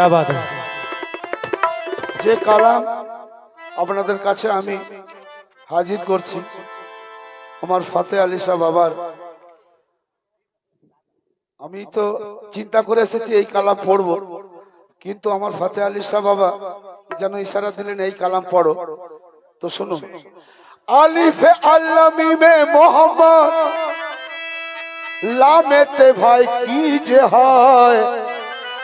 क्या बात है যে কালাম আপনাদের কাছে আমি হাজির করছি আমার ফাতে আলী শাহ বাবার আমি তো চিন্তা করে এসেছি এই কালাম পড়ব কিন্তু আমার ফাতে আলী শাহ বাবা যেন ইশারা দিলেন এই কালাম পড়ো তো শুনুন আলিফে আল্লাহ মিমে মোহাম্মদ লামেতে ভাই কি যে হয়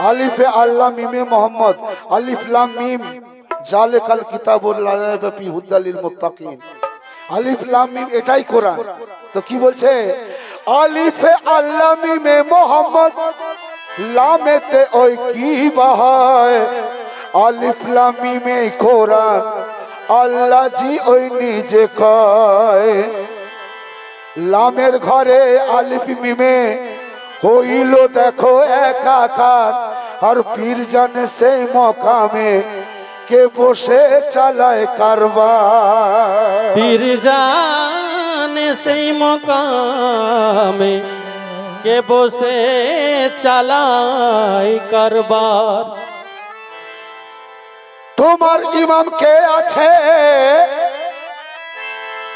আলিফে আল্লাহ মিমে মোহাম্মদ, আলিফ মিম জালেকাল কিতাবুল লা রাইবা ফি হুদালিল মুত্তাকিন। আলিফ মিম, এটাই কোরআন। তো কি বলছে? আলিফে আল্লাহ মিমে মোহাম্মদ, লামেতে ওই কি বাহায়? আলিফ লাম মিমে কোরআন, আল্লাহ জি ওই নিজে কয়। লামের ঘরে আলিফ মিমে হইল দেখো একাকার আর পীর জানে সেই মকামে কে বসে চালায় কারবার। পীর জানে সেই মকামে কে বসে চালাই কারবার। তোমার ইমাম কে আছে?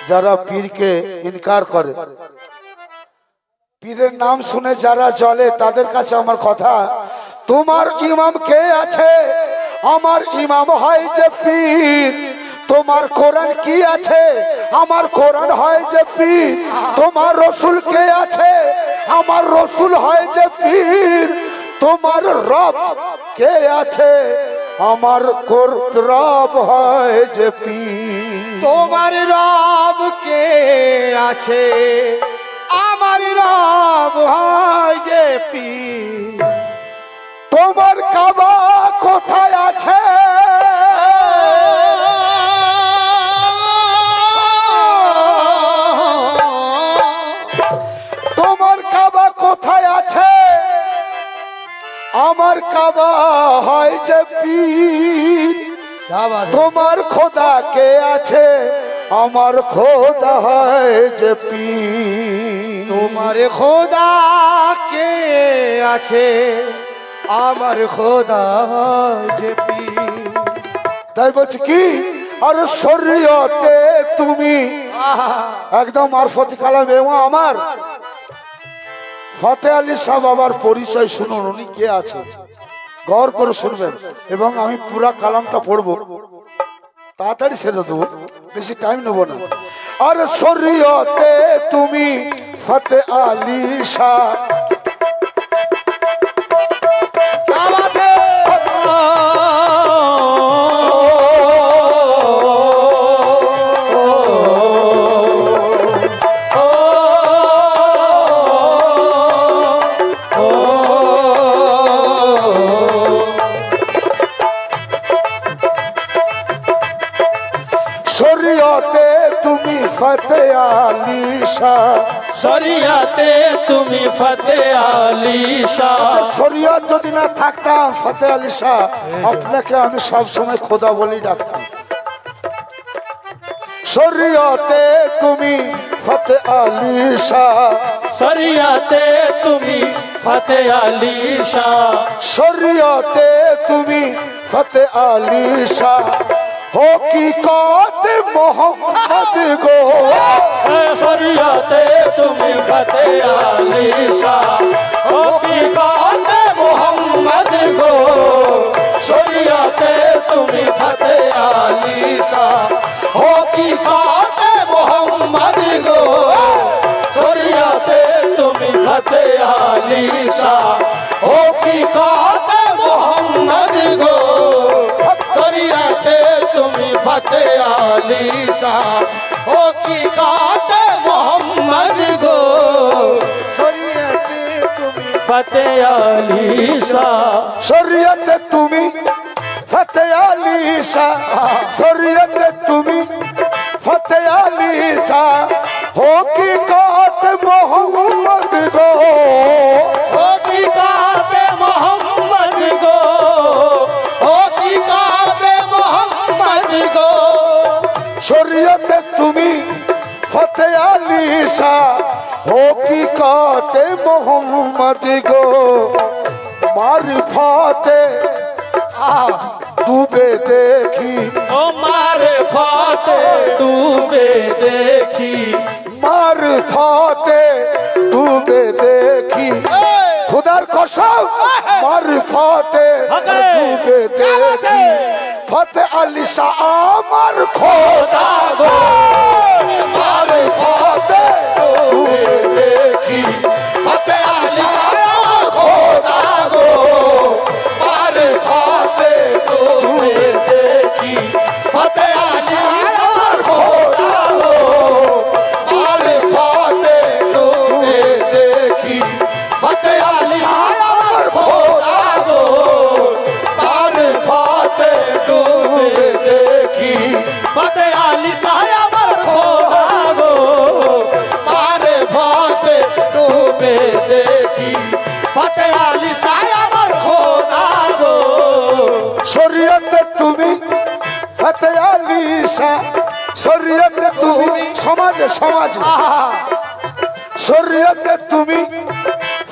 যারা পীরকে ইনকার করে। পীরের নাম শুনে যারা চলে তাদের কাছে আমার কথা। তোমার ইমাম কে আছে? আমার ইমাম হয় যে পীর। তোমার কোরআন কি আছে? আমার কোরআন হয় যে পীর। তোমার রসুল কে আছে? আমার রসুল হয় যে পীর। তোমার রব কে আছে? আমার রব হয় যে তোমার রব কে আছে? আমার রব হয় যে পীর। তোমার কাবা কোথায় আছে? তোমার কাবা কোথায় আছে? আমার কাবা হয় যে তোমার খোদা কে আছে? আমার খোদা হয় যে তোমার খোদা কে আছে? আমার খোদা যে তাই বলছি কি? আর শরীয়তে তুমি একদম মারফতি কালাম এবং আমার। ফতে আলী শাহ বাবার পরিচয় শুনুন, উনি কে আছে? গৌর করে শুনবেন। এবং আমি পুরা কালামটা পড়ব। তাড়াতাড়ি সেরে দেবো, বেশি টাইম নেব না। আর শরীয়তে তুমি ফতে আলী শাহ শাহ শরিয়াতে তুমি ফতে আলী শাহ শরীয়ত যদি না থাকতাম ফতে আলী শাহ আপনাকে আমি সব সময় খোদা বলি ডাকতাম। শরীয়তে তুমি ফতে আলী শাহ শরিয়াতে তুমি ফতে আলী শাহ শরীয়তে তুমি ফতে আলী শাহ হো কি কত মোহাম্মদ গো। শরিয়াতে তুমি ফতে আলী শাহ ও কি কাতে মোহাম্মদ গো? শরিয়াতে তুমি ফতে আলী শাহ ও কি কাতে মোহাম্মদ গো? শরিয়াতে তুমি ফতে আলী শাহ ও কি কাতে মোহাম্মদ গো? শরিয়াতে তুমি ফতে আলী শাহ ফতে আলী শাহ শরীয়তে তুমি ফতে আলী শাহ শরীয়তে তুমি ফতে আলী শাহ হো কি কত মোহাম্মদ গো। আলিশা হকিকতে মোহাম্মদ গো মারফতে ডুবে দেখি ও মারে ফাতে ডুবে দেখি মারফতে ডুবে দেখি খুদার কসম মারফতে ডুবে দেখি ফতে আলিশা আমার খোদা গো। দেখি। ফতে ডুবে দেখি। ফতে আলিশা আলিশা শরীয়তে তুমি সমাজে সমাজে। শরীয়তে তুমি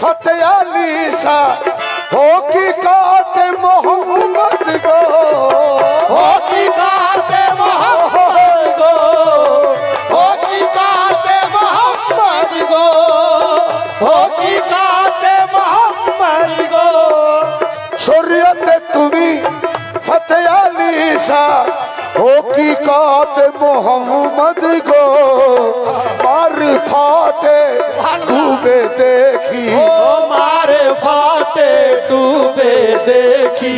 ফতে হকিকতে মোহাম্মদ গো। হকিকাতে মোহাম্মদ গো। হকিকাতে মোহাম্মদ গো। হকিকাতে মোহাম্মদ গো। শরীয়তে তুমি ফতে আলিশা হকিকতে দেখি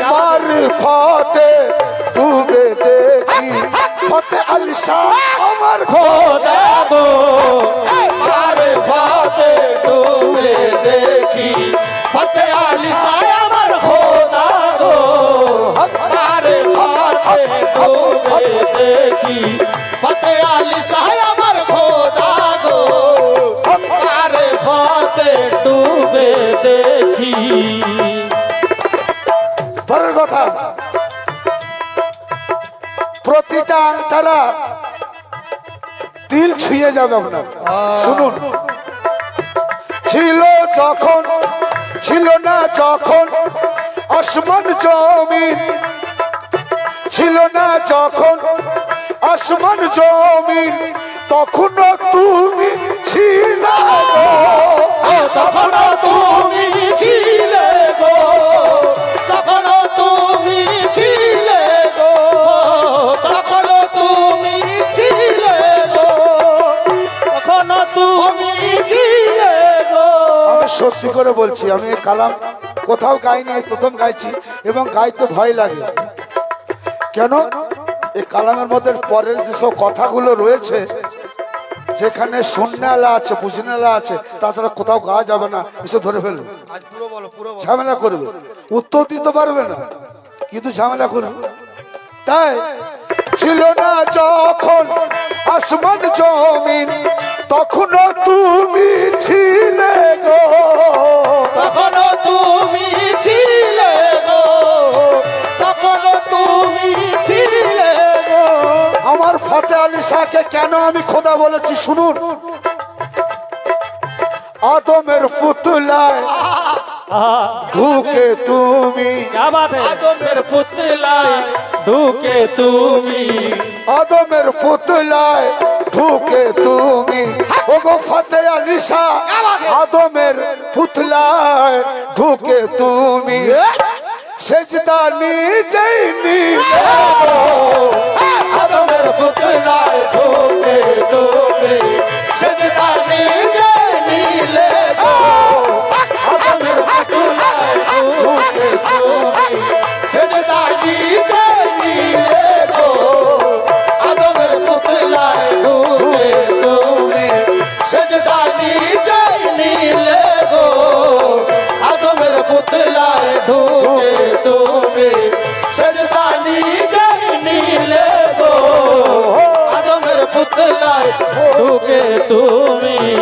মারফতে ডুবে দেখি। ফতে আলিশা, আমার খোদা গো মারে ফাতে ডুবে দেখি। ফতে আলি সায় আমার খোদা গো মারে ফাতে ডুবে দেখি। ফতে কথা প্রতিটা আংতারা তিল ছুঁয়ে যাবে আপনার। শুনুন। ছিল যখন, ছিল না যখন আসমান জমিন। ছিল না যখন আসমান জমিন, তখনও করে বলছি আমি এই কালাম কোথাও গাইনি প্রথম গাইছি এবং গাইতে ভয় লাগে। কেন? এই কালামের মধ্যে পরের যেসব কথাগুলো রয়েছে যেখানে শূন্যালা আছে বুঝনালা আছে তাছাড়া কোথাও গাওয়া যাবে না এসে ধরে ফেলবে। ঝামেলা করবে। উত্তর দিতে পারবে না কিন্তু ঝামেলা করবে। তাই ছিল না যখন আসমান জমিন তখনও তুমি ছিলে গো। তখন তুমি ছিলে গো। তখন তুমি ছিলে গো। আমার ফতে আলী শাহকে কেন আমি খোদা বলেছি শুনুন। আদমের পুতুলায় ঢুকে তুমি। আদমের পুতলায় ঢুকে তুমি। আদমের পুতলায় ঢুকে তুমি। ওগো ফতে আলী শাহ আদমের পুতলায় ঢুকে তুমি। সেজদা নিজেই নিলে আদমের পুতলায় ঢুকে তুমি। সেজদা নিজে নিলে আদমের পুতলায় ঢুকে তুমি। সেজদা নিজে নিজে নিলে গো আদমের পুতলায় ঢুকে তুমি, সেজদা নিজে নিলে গো। আদমের পুতলায় ঢুকে তুমি।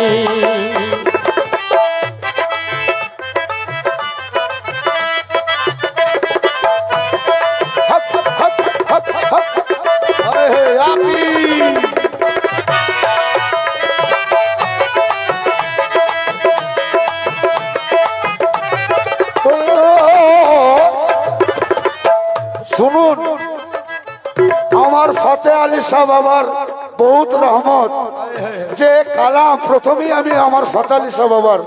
বাবার বহুত রহমত। যে কালাম প্রথমেই আমি আমার ফাতালিসা বাবার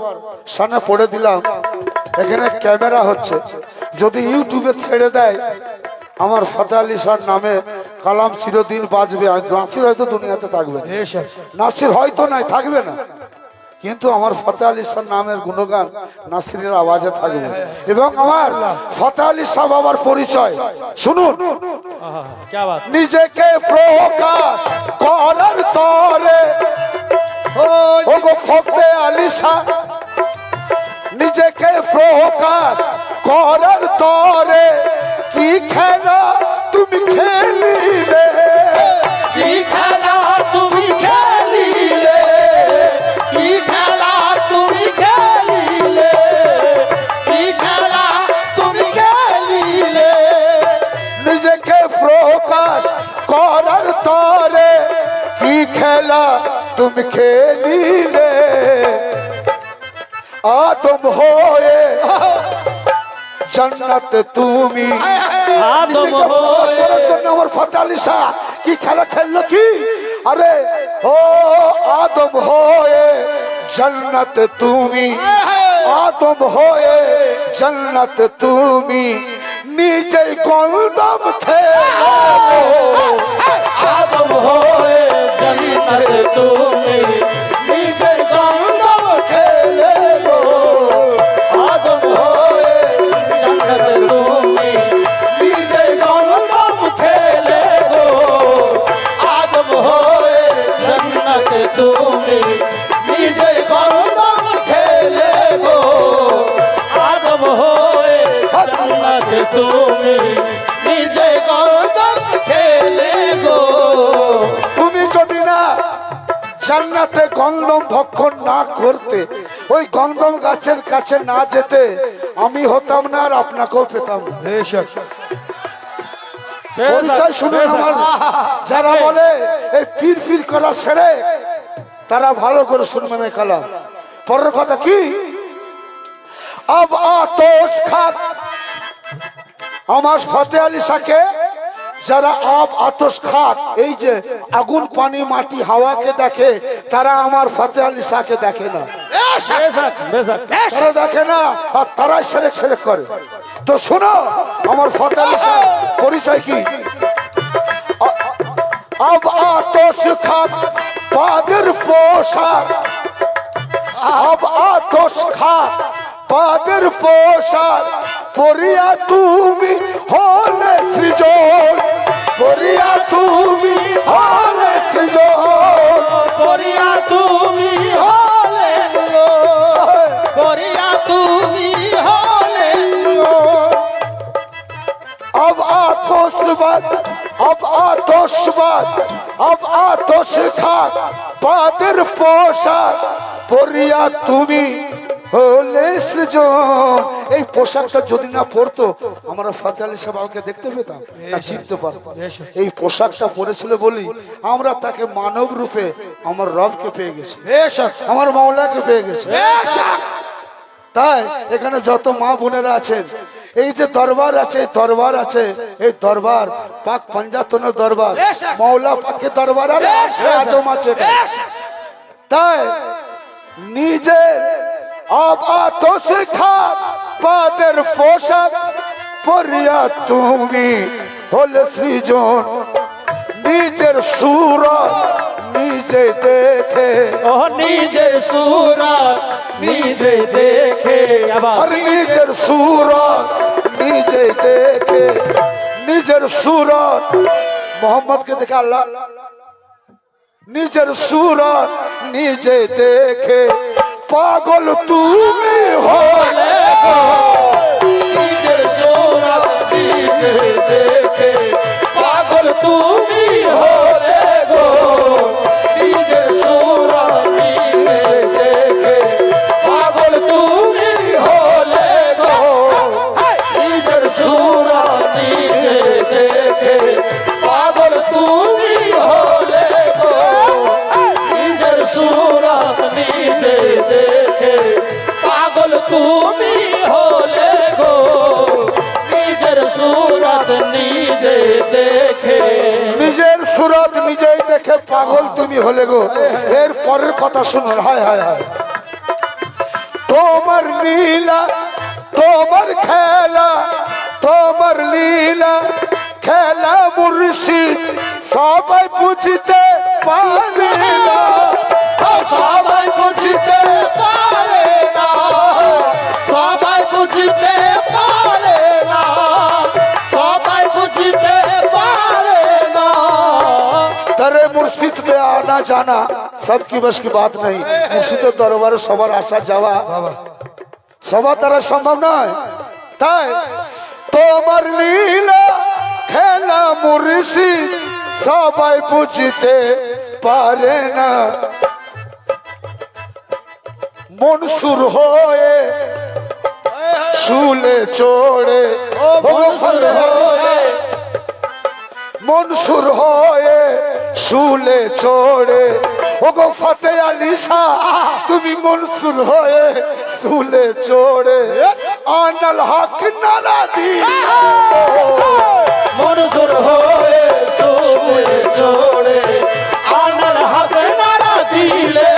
সামনে পড়ে দিলাম। এখানে ক্যামেরা হচ্ছে। যদি ইউটিউবে ছেড়ে দেয় আমার ফাতে আলী নামে কালাম চিরদিন বাঁচবে নাসির হয়তো দুনিয়াতে থাকবে নাসির হয়তো নাই থাকবে না। কিন্তু আমার ফতে আলী শাহ নামের গুণগান নাসিরের আওয়াজে থাকবে। এবং আমার ফতে আলী শাহ বাবার পরিচয়। শুনুন। নিজেকে নিজেকে প্রহকার করার তরে। কি খেলা তুমি খেলি কি খেলা তুমি খেল কি খেলা তুমি খেলিলে আদম হয়ে জান্নাত তুমি আদম নিজেকে প্রকাশ হয়ে করার জন্য আমার ফতালি শাহ কি খেলা খেললো কি আরে ও আদম হয়ে জান্নাত তুমি আদম হয়ে জান্নাত তুমি নিজে গলদম খেলো আদম হয়ে জন্নত তুমি নিজে গন্ধব খেলে গো। আদম হয়ে জন্নত তুমি নিজে গন্ধব খেলে গো। আদম হয়ে জন্নত তুমি নিজে গন্ধব খেলে গো। আদম হয়ে জন্নত তুমি নিজে খেলে গো। জান্নাতে গন্ধম ভক্ষণ না করতে ওই গন্ধম গাছের কাছে না যেতে আমি হতাম না আর আপনাকেও পেতাম। পরিচয় শুনে আমার। যারা বলে এই পীর পীর করা ছেড়ে তারা ভালো করে শুনবেন কালাম। পরের কথা কি? আব আতোষ খাত। আমার ফতে আলী শাকে যারা আব আতস খাত এই যে আগুন পানি মাটি হাওয়াকে দেখে তারা আমার ফতে আলী শাহকে দেখে না। তারা দেখে না আর তারাই সেরেক সেরেক করে। তো শোনো আমার ফতে আলী শাহ পরিচয় কি? আব আতস খাত পাদের পোশাক। আব আতস খাত পাদের পোশাক পরিয়া তুমি দুশ্মন আব আতস খাক পাদের পোশাক পরিয়া তুমি হলে এই পোশাকটা যদি না পরতো আমরা ফাতে আলী সাহেব আমাকে দেখতে পেতাম না চিনতে পারতাম। এই পোশাকটা পরেছিল বলি আমরা তাকে মানব রূপে আমার রবকে পেয়ে গেছি। আমার মামলাকে পেয়ে গেছি। তাই এখানে যত মা বোনেরা আছেন এই যে দরবার আছে দরবার আছে এই দরবার পাক পঞ্জাতনের দরবার মৌলা পাকে দরবার আজম আছে তাই নিজে আবাত শেখা পাদের পোশাক পরিয়া তুমি হলে সৃজন নিজের সুর নিজে দেখে। ও নিজে সুরত নিজে দেখে। আর নিজের সুরত নিজে দেখে। নিজের সুরত মোহাম্মদকে দেখে আল্লাহ। নিজের সুরত নিজে দেখে। পাগল তুমি হলে নিজের সুরত নিজে দেখে। পাগল তুমি হলে সুরত নিজেই দেখে পাগল তুমি হলে গো। এর পরের কথা শুনুন। হায় হায় হায়। তোমার লীলা, তোমার খেলা, তোমার লীলা, খেলা মুর্শিদ, সবাই বুঝতে পারে সবাই বুঝতে পারে आना जाना सबकी बस की बात नहीं মুর্শিদের দরবারে সবার আসা যাওয়া সবার দ্বারা সম্ভব নয় তাই তোমার লীলা খেলা মুর্শিদ সবাই বুঝতে পারে না মনসুর হয়ে শুলে চড়ে ও মনসুর হয়ে মনসুর হয়ে শুলে চড়ে ওগো ফতে আলিসা তুমি মনসুর হয়ে শুলে চড়ে আনাল হক নালা দি মনসুর হয়ে শুলে চড়ে আনল হক নালা দিলে।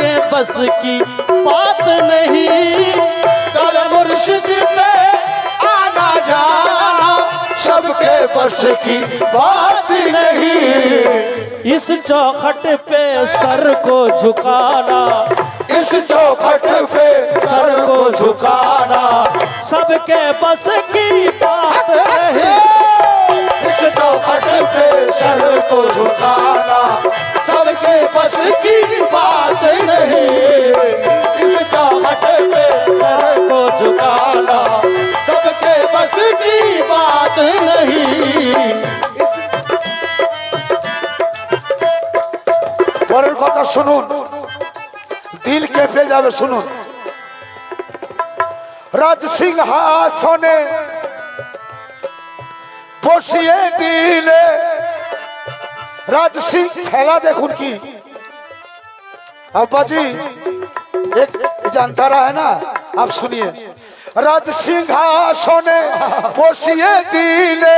सबके बस की बात नहीं। दर मुर्शिद पे आना जाना सबके बस की बात नहीं। इस चौखट पे सर को झुकाना। इस चौखट पे सर को झुकाना। सबके बस की बात नहीं। इस चौखट पे सर को झुकाना। बस की बात नहीं इस चौखट पे सर को झुकाना सबके बस की बात नहीं পরের কথা শুনুন দিল কেঁপে যাবে শুনুন রাজ সিংহাসনে বসিয়ে দিলে রাজ সিং খেলা দেখুন কি अब्बा जी एक जानता रहा है ना आप सुनिए राज सिंहासने বসিয়ে দিলে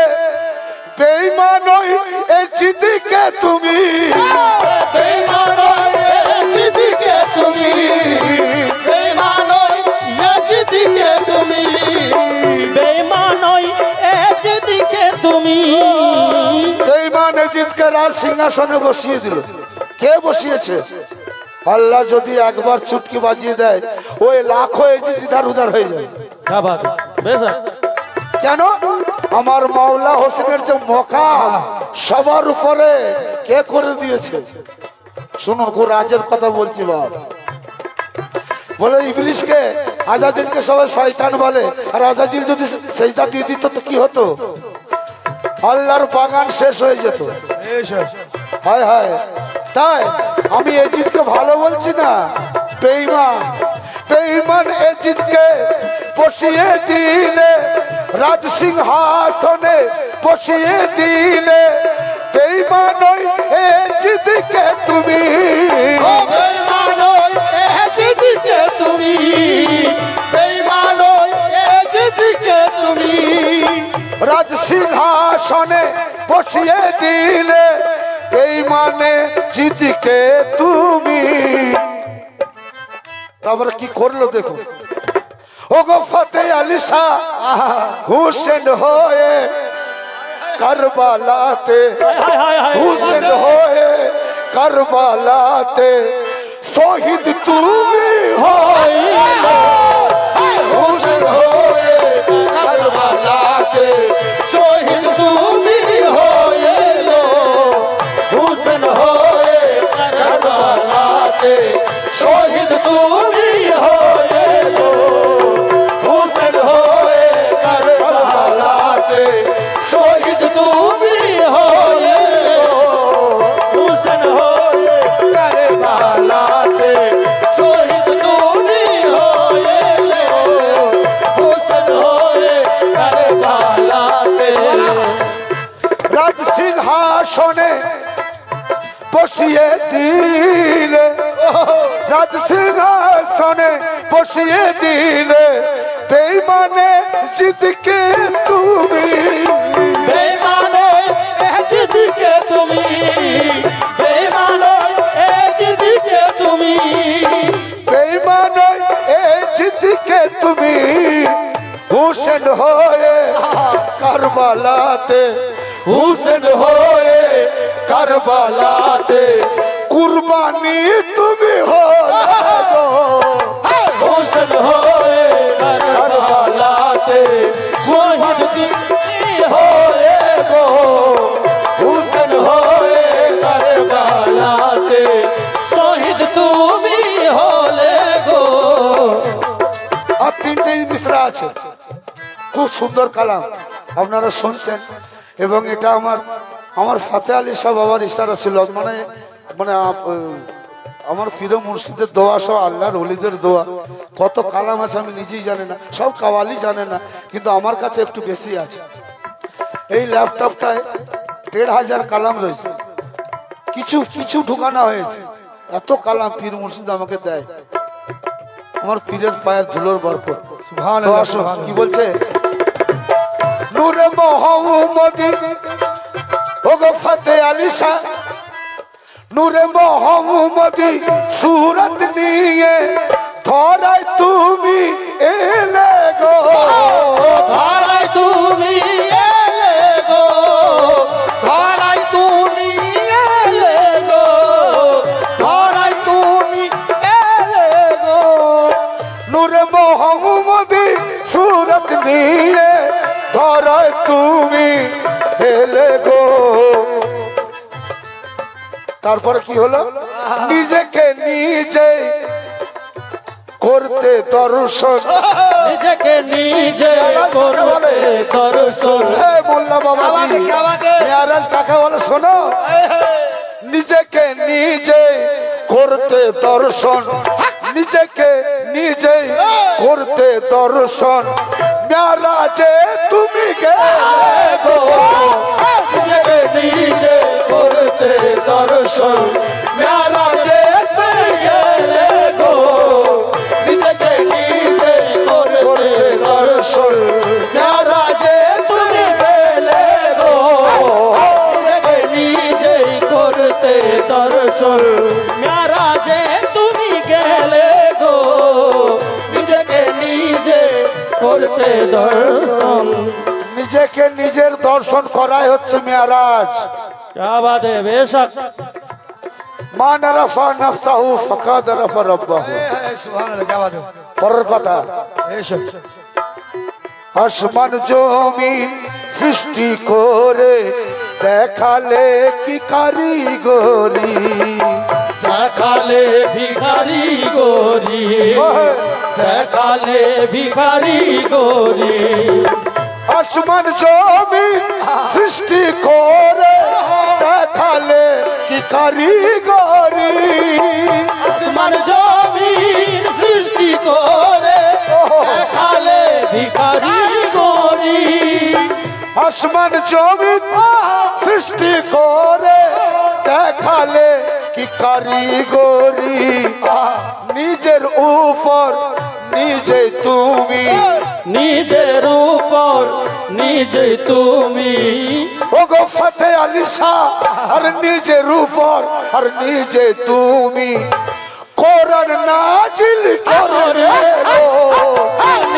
বেইমান এ চিদিকে তুমি বেমানো জিদিকে তুমি বেমানো জিদিকে তুমি বেমানো জিদিকে তুমি বেইমান জিতকে রাজ সিংহাসনে বসিয়ে দিল কে বসিয়েছে আল্লাহ যদি একবার ছুটকি বাজিয়ে দেয় ওই লাখো এই উদার হয়ে যায়। কেন? আমার মাওলা হোসেনের যে মকা সবার উপরে কে করে দিয়েছে? শুনো গো রাজের কথা বলছি বাবা বলে ইংলিশকে আজাদিনকে সবাই শয়তান বলে আর আজাদিন যদি সেইটা দিয়ে দিত তো কি হতো? আল্লাহর বাগান শেষ হয়ে যেত। হায় হায়। তাই আমি এজিদকে ভালো বলছি না। বেইমান বেইমান এজিদকে বসিয়ে দিলে রাজ সিংহাসনে বসিয়ে দিলে বেইমান ওই এজিদকে তুমি। ও বেমানো জিদিকে তুমি। বেমানো জিদিকে তুমি। রাজ সিংহাসনে বসিয়ে দিলে বেইমানে জিদিকে তুমি। তারপরে কি করল দেখো। ও গো ফতে আলী শাহ হুসেন হয়ে কারবালাতে হায় হায় হায় হুসেন হয়ে কারবালাতে শহীদ তুমি হইলে। হুসেন হয়ে কারবালাতে ਤੇ ਸ਼ੋਹਿਦ ਤੂੰ ਵੀ ਹੋਏ ਜੋ, ਹੁਸਨ ਹੋਏ ਕਰਬਲਾ ਤੇ। ਸ਼ੋਹਿਦ ਤੂੰ ਵੀ ਹੋਏ ਹੁਸਨ ਹੋਏ ਕਰਬਲਾ ਤੇ। ਸ਼ੋਹਿਦ ਤੂੰ ਵੀ ਹੋਏ ਹੁਸਨ ਹੋਏ ਕਰਬਲਾ ਤੇ। ਰਾਜ ਸਿੰਘਾਸਣੇ বসিয়ে দিলে। রাজ সিংহাসনে বসিয়ে দিলে। বেইমানে জিতকে তুমি। বেমানে এ জিদিকে তুমি। তুমি। বেইমানে জিতকে তুমি। হুসেন হয়ে কারবালাতে হুসেন হয়ে কারবালাতে কুরবানি তুমি হো হোসেন হয়ে কারবালাতে হয়ে গো হোসেন হয়ে কারবালাতে শহীদ তুমি হলে গো খুব সুন্দর কালাম আপনারা শুনছেন এবং এটা আমার আমার ফাতে আলী সাহেব বাবার ইশারা ছিল মানে মানে আমার প্রিয় মুর্শিদের দোয়া সব আল্লাহর অলিদের দোয়া। কত কালাম আছে আমি নিজেই জানি না সব কাওয়ালি জানে না কিন্তু আমার কাছে একটু বেশি আছে। এই ল্যাপটপটায় দেড় হাজার কালাম রয়েছে। কিছু কিছু ঢুকানো হয়েছে। এত কালাম পীর মুর্শিদ আমাকে দেয়। আমার পীরের পায়ের ধুলোর বরকত। কি বলছে? নূরে মোহাম্মদি ওগো ফতে আলী শাহ নূরে মোহাম্মদি সুরত নিয়ে ধরায় তুমি এলে গো। ধরায় তুমি তারপরে কি হলো? নিজেকে নিজে করতে দর্শন। নিজেকে নিজে করতে দর্শন। হে মোল্লা বাবাজি। মেয়ারাজ কাকা বলে? শোনো। নিজেকে নিজে করতে দর্শন। নিজেকে নিজে করতে দর্শন। মেয়ারাজে তুমি গেলে গো নিজেকে নিজে করতে দর্শন মেয়ারাজে করতে দর্শন। নিজেকে নিজের দর্শন করাই হচ্ছে মেয়ারাজ বেশক। মান রফা নফসাহু ফাকাদ রফা রব্বাহু। পরের কথা। আসমান জমিন সৃষ্টি করে দেখালে কি কারিগরি? দেখালে ভিখারি গরি দেখালে ভিখারি গরি আসমান জমিন সৃষ্টি করে দেখালে কি কারিগরি আসমান জমি সৃষ্টি করে দেখালে ভিখারি গরি আসমান জমিন সৃষ্টি করে দেখালে কি কারিগরি? নিজের উপর নিজে তুমি। নিজের উপর নিজে তুমি। ওগো ফতে আলী শাহ আর নিজের উপর আর নিজে তুমি। কোরআন নাজিল করে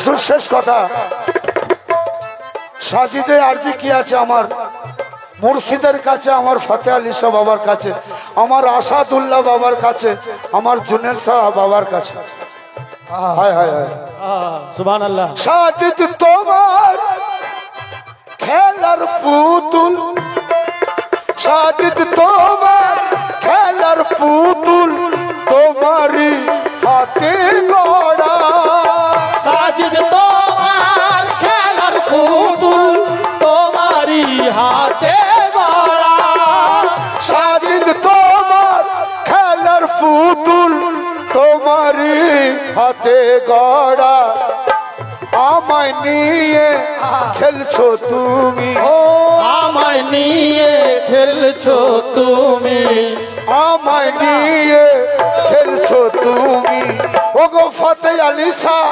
আসল শেষ কথা। সাজিদে আরজি কি আছে আমার? মুর্শিদের কাছে আমার ফতে আলী শাহ বাবার কাছে আমার আসাদুল্লাহ বাবার কাছে আমার জুনেদ শাহ বাবার কাছে। হায় হায় হায়। আল্লাহ সাজিদ তোমার খেলার পুতুল। সাজিদ তোমার খেলার পুতুল তোমারই হাতে। হাতে গড়া আমায় নিয়ে খেলছো তুমি। ও আমায় নিয়ে খেলছো তুমি। আমায় নিয়ে খেলছো তুমি। ওগো ফতে আলী শাহ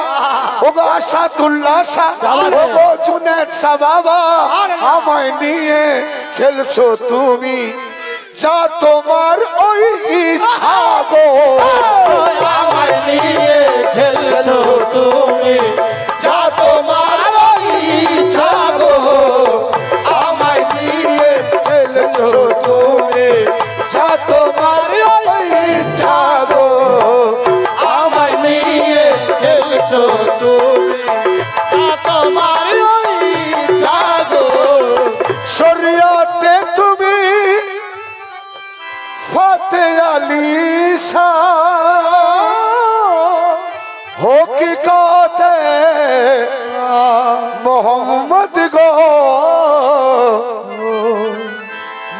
ওগো আসাদুল্লাহ শাহ ওগো জুনেদ শাহ বাবা। আমায় নিয়ে খেলছো তুমি। যা তোমার ওই ইচ্ছা গো। আমায় নিয়ে খেলছো তুমি। যা তোমার ইচ্ছা গো। আমায় নিয়ে খেলছো তুমি। যা তোমার ওই ইচ্ছা গো। আমায় নিয়ে খেলছো তুমি। গো।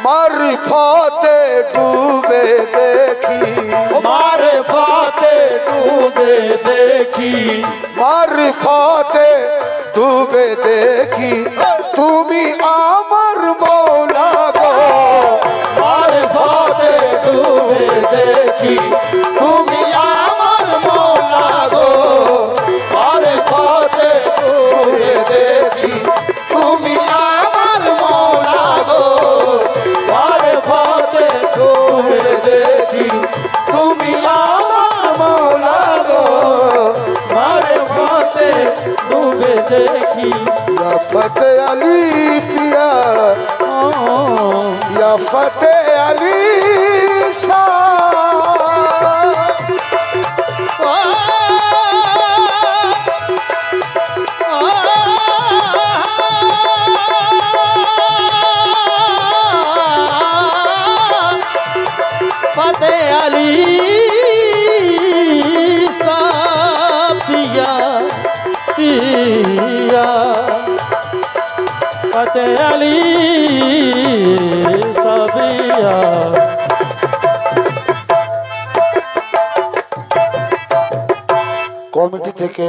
মারিফতে ডুবে দেখি। মারে ফাতে ডুবে দেখি। মারিফতে ডুবে দেখি। তুমি আমার মৌলা গো। মারে ফাতে ডুবে দেখি। তুমি আমার মোলা গো। মারে ফাতে ডুবে দেখি। দেখি রফত আলী তে আলী সাবিয়া। কমিটি থেকে